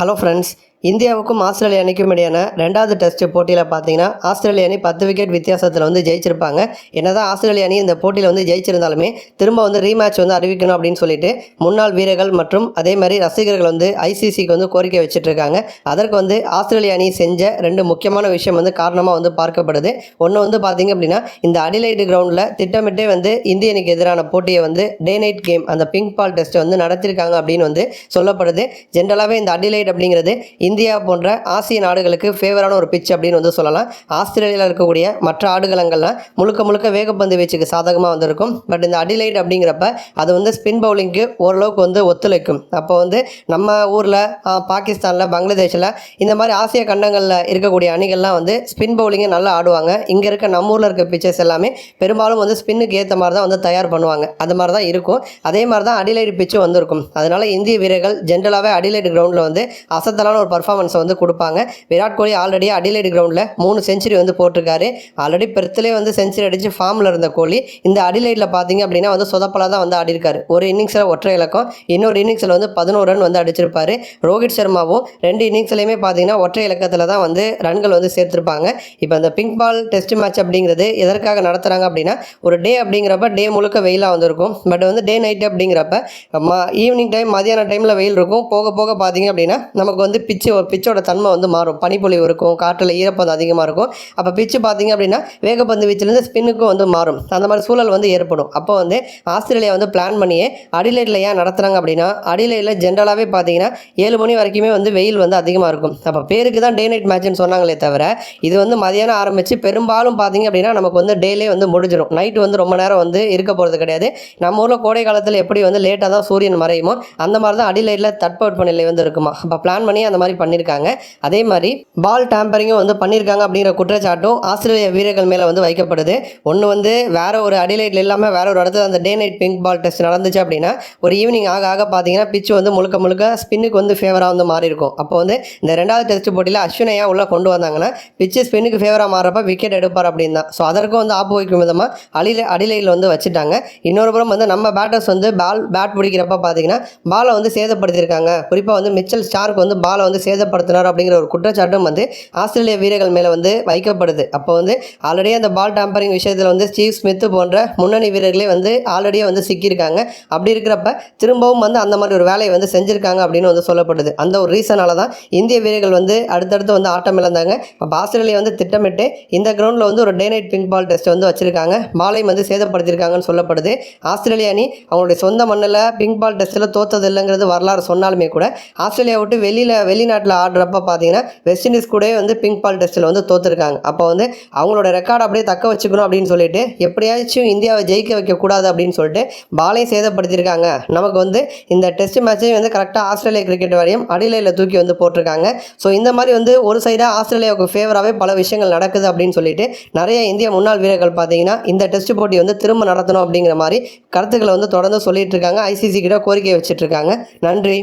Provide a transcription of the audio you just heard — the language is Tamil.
ஹலோ ஃப்ரெண்ட்ஸ் இந்தியாவுக்கும் ஆஸ்திரேலியா அணிக்கும் இடையான ரெண்டாவது டெஸ்ட் போட்டியில் பார்த்தீங்கன்னா ஆஸ்திரேலிய அணி பத்து விக்கெட் வித்தியாசத்தில் வந்து ஜெயிச்சிருப்பாங்க. என்னதான் ஆஸ்திரேலிய அணி இந்த போட்டியில் வந்து ஜெயிச்சிருந்தாலுமே திரும்ப வந்து ரீமேட்ச் வந்து அறிவிக்கணும் அப்படின்னு சொல்லிட்டு முன்னாள் வீரர்கள் மற்றும் அதே மாதிரி ரசிகர்கள் வந்து ஐசிசிக்கு வந்து கோரிக்கை வச்சுட்டு இருக்காங்க அதற்கு வந்து ஆஸ்திரேலிய அணி செஞ்ச ரெண்டு முக்கியமான விஷயம் வந்து காரணமாக வந்து பார்க்கப்படுது. ஒன்று வந்து பார்த்தீங்க அப்படின்னா இந்த அடிலைடு கிரவுண்டில் திட்டமிட்டே வந்து இந்திய அணிக்கு எதிரான போட்டியை வந்து டே நைட் கேம் அந்த பிங்க் பால் டெஸ்ட்டை வந்து நடத்திருக்காங்க அப்படின்னு வந்து சொல்லப்படுது. ஜென்ரலாகவே இந்த அடிலைட் அப்படிங்கிறது இந்தியா போன்ற ஆசிய நாடுகளுக்கு ஃபேவரான ஒரு பிச் அப்படின்னு வந்து சொல்லலாம். ஆஸ்திரேலியாவில் இருக்கக்கூடிய மற்ற ஆடுகளங்கள்லாம் முழுக்க முழுக்க வேகப்பந்து வீச்சுக்கு சாதகமாக வந்திருக்கும். பட் இந்த அடிலைட் அப்படிங்கிறப்ப அது வந்து ஸ்பின் பவுலிங்க்கு ஓரளவுக்கு வந்து ஒத்துழைக்கும். அப்போ வந்து நம்ம ஊரில் பாகிஸ்தானில் பங்களாதேஷில் இந்த மாதிரி ஆசிய கண்டங்களில் இருக்கக்கூடிய அணிகள்லாம் வந்து ஸ்பின் பவுலிங்கை நல்லா ஆடுவாங்க. இங்கே இருக்க நம்ம ஊரில் இருக்க பிச்சர்ஸ் எல்லாமே பெரும்பாலும் வந்து ஸ்பின்னுக்கு ஏற்ற மாதிரி தான் வந்து தயார் பண்ணுவாங்க. அது மாதிரி தான் இருக்கும். அதே மாதிரி தான் அடிலைட் பிச்சும் வந்திருக்கும். அதனால் இந்திய வீரர்கள் ஜென்ரலாகவே அடிலைட் கிரவுண்டில் வந்து அசத்தலான ஒரு பர்ஃபார்மன்ஸை வந்து கொடுப்பாங்க. விராட் கோலி ஆல்ரெடி அடிலைடு கிரவுண்டில் மூணு செஞ்சுரி வந்து போட்டிருக்காரு. ஆல்ரெடி பெருத்துலேயே வந்து செஞ்சுரி அடித்து ஃபார்மில் இருந்த கோலி. இந்த அடிலைட்டில் பார்த்தீங்க அப்படின்னா வந்து சொதப்பலாக தான் வந்து ஆடிருக்காரு. ஒரு இன்னிங்ஸில் ஒற்றை இலக்கம் இன்னொரு இன்னிங்ஸில் வந்து பதினோரு ரன் வந்து அடிச்சிருப்பாரு. ரோஹித் சர்மாவும் ரெண்டு இன்னிங்ஸ்லையுமே பார்த்தீங்கன்னா ஒற்றை இலக்கத்தில் தான் வந்து ரன்கள் வந்து சேர்த்துருப்பாங்க. இப்போ அந்த பிங்க் பால் டெஸ்ட் மேட்ச் அப்படிங்கிறது எதற்காக நடத்துகிறாங்க அப்படின்னா ஒரு டே அப்படிங்கிறப்ப டே முழுக்க வெயிலாக வந்திருக்கும். பட் வந்து டே நைட் அப்படிங்கிறப்ப ஈவினிங் டைம் மதியான டைமில் வெயில் இருக்கும். போக போக பார்த்தீங்க அப்படின்னா நமக்கு வந்து பிச்சு பிச்சோட தன்மை வந்து மாறும். பனிப்பொழிவு இருக்கும் காற்றில் ஈரப்பதம் அதிகமாக இருக்கும். அப்போ பிச்சு பார்த்தீங்க அப்படின்னா வேகப்பந்து வீச்சிலேருந்து ஸ்பின்னுக்கும் வந்து மாறும். அந்த மாதிரி சூழல் வந்து ஏற்படும். அப்போ வந்து ஆஸ்திரேலியா வந்து பிளான் பண்ணியே அடிலைட்டில் ஏன் நடத்துகிறாங்க அப்படின்னா அடிலைட்டில் ஜென்ரலாகவே பார்த்தீங்கன்னா ஏழு மணி வரைக்குமே வந்து வெயில் வந்து அதிகமாக இருக்கும். அப்போ பேருக்கு தான் டே நைட் மேட்ச்னு சொன்னாங்களே தவிர இது வந்து மதியானம் ஆரம்பித்து பெரும்பாலும் பார்த்தீங்க அப்படின்னா நமக்கு வந்து டேலே வந்து முடிஞ்சிடும் நைட்டு வந்து ரொம்ப நேரம் வந்து இருக்க போகிறது கிடையாது. நம்ம ஊரில் கோடை காலத்தில் எப்படி வந்து லேட்டாக தான் சூரியன் மறையுமோ அந்த மாதிரி தான் அடிலைட்டில் தட்பவெப்பநிலை வந்து இருக்குமா. அப்போ பிளான் பண்ணி அந்த மாதிரி பண்ணியிருக்காங்க அதே மாதிரி பால் டேம்பரிங்கும் வந்து பண்ணியிருக்காங்க அப்படிங்கிற குற்றச்சாட்டும் ஆஸ்திரேலிய வீரர்கள் மேலே வந்து வைக்கப்படுது. ஒன்று வந்து வேற ஒரு அடிலைட்டில் இல்லாமல் வேற ஒரு இடத்துல அந்த day night pink ball test நடந்துச்சு அப்படின்னா ஒரு ஈவினிங் ஆக ஆக பார்த்தீங்கன்னா பிச்சு வந்து முழுக்க முழுக்க ஸ்பின்னுக்கு வந்து ஃபேவராக வந்து மாறி இருக்கும் அப்போ வந்து இந்த ரெண்டாவது டெஸ்ட் போட்டியில் அஸ்வினையாக உள்ளே கொண்டு வந்தாங்கன்னா பிச்சு ஸ்பின்னுக்கு ஃபேவராக மாறப்ப விக்கெட் எடுப்பார் அப்படின்னு தான். ஸோ அதற்கும் வந்து ஆப்பு வைக்கும் விதமாக அடியில் அடிலையில் வந்து வச்சுட்டாங்க. இன்னொரு புறம் வந்து நம்ம பேட்டர்ஸ் வந்து பால் பேட் பிடிக்கிறப்ப பார்த்தீங்கன்னா பாலை வந்து சேதப்படுத்தியிருக்காங்க. குறிப்பாக வந்து மிச்சல் ஸ்டார்க் வந்து பாலை வந்து சேதப்படுத்தினார் அப்படிங்கிற ஒரு குற்றச்சாட்டும் வந்து ஆஸ்திரேலிய வீரர்கள் மேலே வந்து வைக்கப்படுது. அப்போ வந்து ஆல்ரெடி அந்த பால் டேம்பரிங் விஷயத்தில் வந்து ஸ்டீவ் ஸ்மித் போன்ற முன்னணி வீரர்களே வந்து ஆல்ரெடியே வந்து சிக்கியிருக்காங்க. அப்படி இருக்கிறப்ப திரும்பவும் வந்து அந்த மாதிரி ஒரு வேலையை வந்து செஞ்சுருக்காங்க அப்படின்னு வந்து சொல்லப்படுது. அந்த ஒரு ரீசனால தான் இந்திய வீரர்கள் வந்து அடுத்தடுத்து வந்து ஆட்டம் இழந்தாங்க. அப்போ ஆஸ்திரேலியா வந்து திட்டமிட்டு இந்த கிரவுண்டில் வந்து ஒரு day night pink ball test வந்து வச்சிருக்காங்க. மாலையும் வந்து சேதப்படுத்தியிருக்காங்கன்னு சொல்லப்படுது. ஆஸ்திரேலிய அணி அவங்களுடைய சொந்த மண்ணில் பிங்க் பால் டெஸ்ட்டில் தோத்தது இல்லைங்கிறது வரலாறு சொன்னாலுமே கூட ஆஸ்திரேலியா விட்டு வெளியில் வெளிநாட்டில் ஆடுறப்ப பார்த்தீங்கன்னா வெஸ்ட் இண்டீஸ் கூட வந்து பிங்க் பால் டெஸ்ட்டில் வந்து தோற்றுருக்காங்க அப்போ வந்து அவங்களோட ரெக்கார்டு அப்படியே தக்க வச்சுக்கணும் அப்படின்னு சொல்லிட்டு எப்படியாச்சும் இந்தியாவை ஜெயிக்க வைக்கக்கூடாது அப்படின்னு சொல்லிட்டு பாலையும் சேதப்படுத்தியிருக்காங்க. நமக்கு வந்து இந்த டெஸ்ட் மேட்சையும் வந்து கரெக்டாக ஆஸ்திரேலியா கிரிக்கெட் வாரியம் அடிலையில் தூக்கி வந்து போட்டிருக்காங்க. ஸோ இந்த மாதிரி வந்து ஒரு சைடாக ஆஸ்திரேலியாவுக்கு ஃபேவராகவே பல விஷயங்கள் நடக்குது அப்படின்னு சொல்லிட்டு நிறைய இந்திய முன்னாள் வீரர்கள் பார்த்தீங்கன்னா இந்த டெஸ்ட் போட்டி வந்து திரும்ப நடத்தணும் அப்படிங்கிற மாதிரி கருத்துக்களை வந்து தொடர்ந்து சொல்லிட்டு இருக்காங்க. ஐசிசி கிட்ட கோரிக்கை வச்சுட்டு இருக்காங்க. நன்றி.